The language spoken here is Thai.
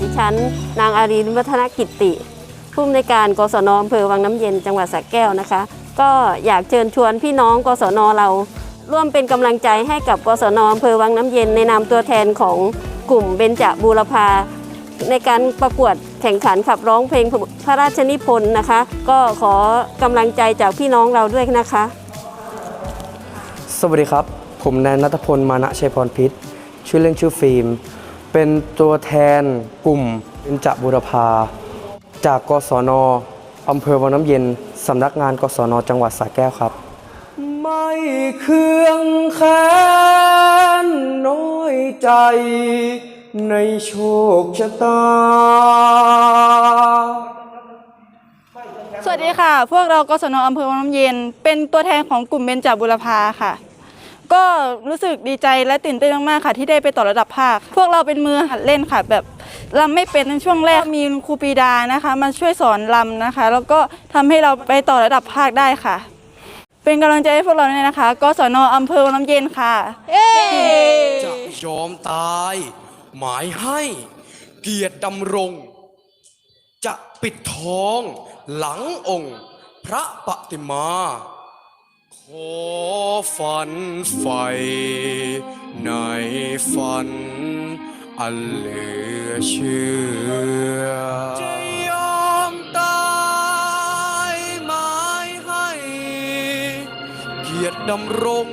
ดิฉัน นางอารีวัฒนกิติผู้อำนวยการกศนอำเภอวังน้ำเย็นจังหวัดสระแก้วนะคะ ก็อยากเชิญชวนพี่น้องกศนเรา ร่วมเป็นกำลังใจให้กับกศนอำเภอวังน้ำเย็นในนามตัวแทนของกลุ่มเบญจบูรพาในการประกวดแข่งขันขับร้องเพลงพระราชนิพนธ์นะคะ ก็ขอกำลังใจจากพี่น้องเราด้วยนะคะ สวัสดีครับ ผมนายนัทพลมานะชัยพรพิษชื่อเล่นชื่อฟิล์ม เป็นตัวแทนกลุ่มเป็นจบุรพา จากกศนอำเภอวังน้ำเย็นสำนักงานกศนจังหวัดสระแก้วครับ ไม่เคืองแค้นน้อยใจ ในโชคชะตา สวัสดีค่ะ พวกเรากศนอำเภอวังน้ำเย็น เป็นตัวแทนของกลุ่มเบญจบุรพาค่ะ ก็รู้สึกดีใจและตื่นเต้นมากๆค่ะ ที่ได้ไปต่อระดับภาค พวกเราเป็นมือหัดเล่นค่ะ แบบรำไม่เป็นในช่วงแรกมีครูปีดานะคะ มาช่วยสอนรำนะคะ แล้วก็ทำให้เราไปต่อระดับภาคได้ค่ะ เป็นกำลังใจให้พวกเราด้วยนะคะกศนอำเภอวังน้ำเย็นค่ะ จะยอมตาย หมายให้เกียรติดำรง จะปิดทองหลังองค์ พระปฏิมา ขอฝันไฟในฝัน อันเหลือเชื่อ จะยอมตายหมายให้ เกียรติดำรง